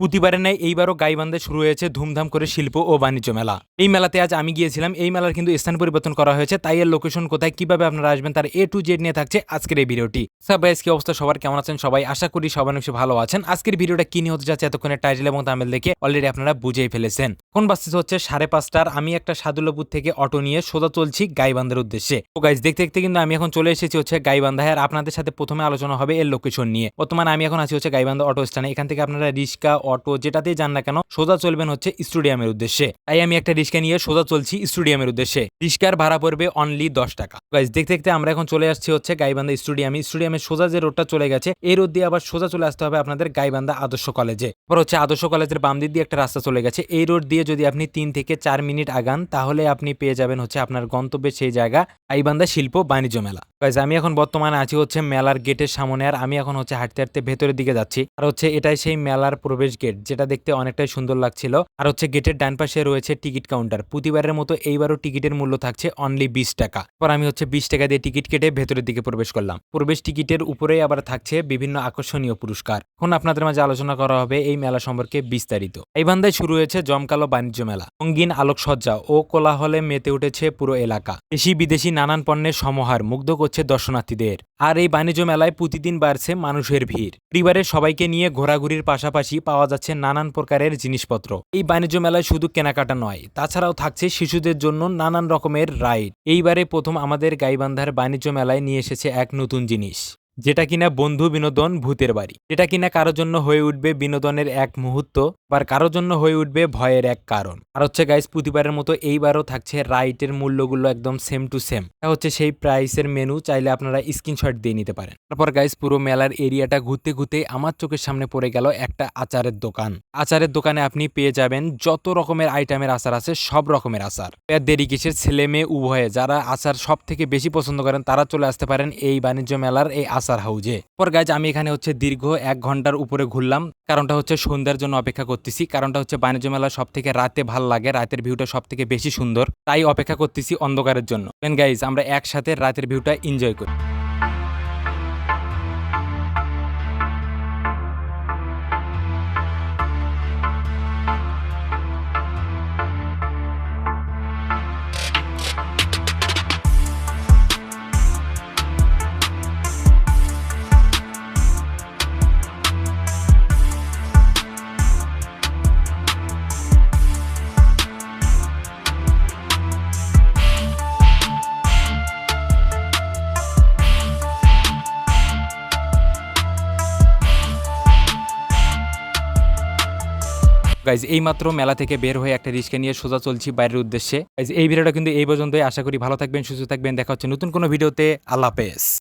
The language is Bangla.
প্রতিবারের নেয় এইবারও গাইবান্ধে শুরু হয়েছে ধুমধাম করে শিল্প ও বাণিজ্য মেলা। এই মেলাতে আজ আমি গিয়েছিলাম, এই মেলার কিন্তু স্থান পরিবর্তন করা হয়েছে, তাই এর লোকেশন কোথায়, কীভাবে আপনারা আসবেন, তার এ টু জেড নিয়ে থাকছে আজকের এই ভিডিওটি। স্যার ভাই কি অবস্থা? সবার কেমন আছেন? সবাই আশা করি সবাই অনেক ভালো আছেন। আজকের ভিডিওটা কি নিয়ে হতে যাচ্ছে এতক্ষণের টাইটেল এবং তামিল দেখে অলরেডি আপনারা বুঝেই ফেলেছেন। কোন বাসটি হচ্ছে সাড়ে পাঁচটার। আমি একটা সাদুল্লাপুর থেকে অটো নিয়ে সোজা চলছি গাইবান্ধার উদ্দেশ্যে। তো গাইজ দেখতে দেখতে কিন্তু আমি এখন চলে এসেছি হচ্ছে গাইবান্ধায়। আর আপনাদের সাথে প্রথমে আলোচনা হবে এর লোকেশন নিয়ে। বর্তমানে আমি এখন আছি হচ্ছে গাইবান্ধা অটো স্ট্যান্ডে এখান থেকে আপনারা রিক্সা অটো যেটাতেই যান না কেন, সোজা চলবেন হচ্ছে স্টুডিয়ামের উদ্দেশ্যে। তাই আমি একটা রিক্সা নিয়ে সোজা চলছি স্টুডিয়ামের উদ্দেশ্যে। রিক্সার ভাড়া পড়বে অনলি দশ টাকা। গাইজ দেখতে দেখতে আমরা এখন চলে আসছি হচ্ছে গাইবান্ধা স্টুডিয়ামে স্টুডিয়ামের সোজা যে রোডটা চলে গেছে, এই রোড দিয়ে আবার সোজা চলে আসতে হবে আপনাদের গাইবান্ধা আদর্শ কলেজে। এবার হচ্ছে আদর্শ কলেজের বাম দিক দিয়ে একটা রাস্তা চলে গেছে। এই রোড দিয়ে যদি আপনি তিন থেকে চার মিনিট আগান, তাহলে আপনি পেয়ে যাবেন হচ্ছে আপনার গন্তব্যে সেই জায়গা, গাইবান্ধা শিল্প বাণিজ্য মেলা। গাইজ আমি এখন বর্তমানে আছি হচ্ছে মেলার গেটের সামনে, আর আমি এখন হচ্ছে হাঁটতে হাঁটতে ভেতরের দিকে যাচ্ছি। আর হচ্ছে এটাই সেই মেলার প্রবেশ গেট, যেটা দেখতে অনেকটাই সুন্দর লাগছিল। আর হচ্ছে গেটের ডান পাশে রয়েছে টিকিট কাউন্টার। প্রতিবারের মতো এইবারও টিকিটের মূল্য থাকছে অনলি বিশ টাকা। পর আমি হচ্ছে বিশ টাকা দিয়ে টিকিট কেটে ভেতরের দিকে প্রবেশ করলাম। প্রবেশ টিকিটের উপরেই আবার থাকছে বিভিন্ন আকর্ষণীয় পুরস্কার। এখন আপনাদের মাঝে আলোচনা করা হবে এই মেলা সম্পর্কে বিস্তারিত। এই বান্ধায় শুরু হয়েছে জমকালো বাণিজ্য মেলা। রঙিন আলোকসজ্জা ও কোলাহলে মেতে উঠেছে পুরো এলাকা। দেশি বিদেশি নানান পণ্যের সমাহার, মুগ্ধ করছে দর্শনার্থীদের। আর এই বাণিজ্য মেলায় প্রতিদিন বাড়ছে মানুষের ভিড়। পরিবারের সবাইকে নিয়ে ঘোরাঘুরির পাশাপাশি পাওয়া যাচ্ছে নানান প্রকারের জিনিসপত্র। এই বাণিজ্য মেলায় শুধু কেনাকাটা নয়, তাছাড়াও থাকছে শিশুদের জন্য নানান রকমের রাইড। এইবারে প্রথম আমাদের গাইবান্ধার বাণিজ্য মেলায় নিয়ে এসেছে এক নতুন জিনিস। যেটা কিনা বন্ধু বিনোদন ভূতের বাড়ি। যেটা কিনা কারোর জন্য হয়ে উঠবে বিনোদনের এক মুহূর্ত বা কারোর জন্য হয়ে উঠবে ভয়ের এক কারণ। আর হচ্ছে গাইস প্রতিবারের মতো এইবারও থাকছে রাইটের মূল্যগুলো একদম সেম টু সেম এটা হচ্ছে সেই প্রাইসের মেনু চাইলে আপনারা স্ক্রিনশট দিয়ে নিতে পারেন। তারপর গাইস পুরো মেলার এরিয়াটা ঘুরতে ঘুরতে আমার চোখের সামনে পড়ে গেল একটা আচারের দোকান। আচারের দোকানে আপনি পেয়ে যাবেন যত রকমের আইটেমের আচার আছে, সব রকমের আচার। দেরি কিসের? ছেলে মেয়ে উভয়ে, যারা আচার সব থেকে বেশি পছন্দ করেন, তারা চলে আসতে পারেন এই বাণিজ্য মেলার এই আচার হাউজে। পর গাইজ আমি এখানে হচ্ছে দীর্ঘ এক ঘণ্টার উপরে ঘুরলাম। কারণটা হচ্ছে সন্ধ্যার জন্য অপেক্ষা করতেছি। কারণটা হচ্ছে বাণিজ্য মেলা সব থেকে রাতে ভালো লাগে। রাতের ভিউটা সব থেকে বেশি সুন্দর। তাই অপেক্ষা করতেছি অন্ধকারের জন্য। গাইজ আমরা একসাথে রাতের ভিউটা এনজয় করি। গাইজ এই মাত্র মেলা থেকে বের হয়ে একটা রিস্কা নিয়ে সোজা চলছি বাইরের উদ্দেশ্যে। এই ভিডিওটা কিন্তু এই পর্যন্তই। আশা করি ভালো থাকবেন, সুস্থ থাকবেন। দেখা হচ্ছে নতুন কোনো ভিডিওতে। আল্লাহ হাফেজ।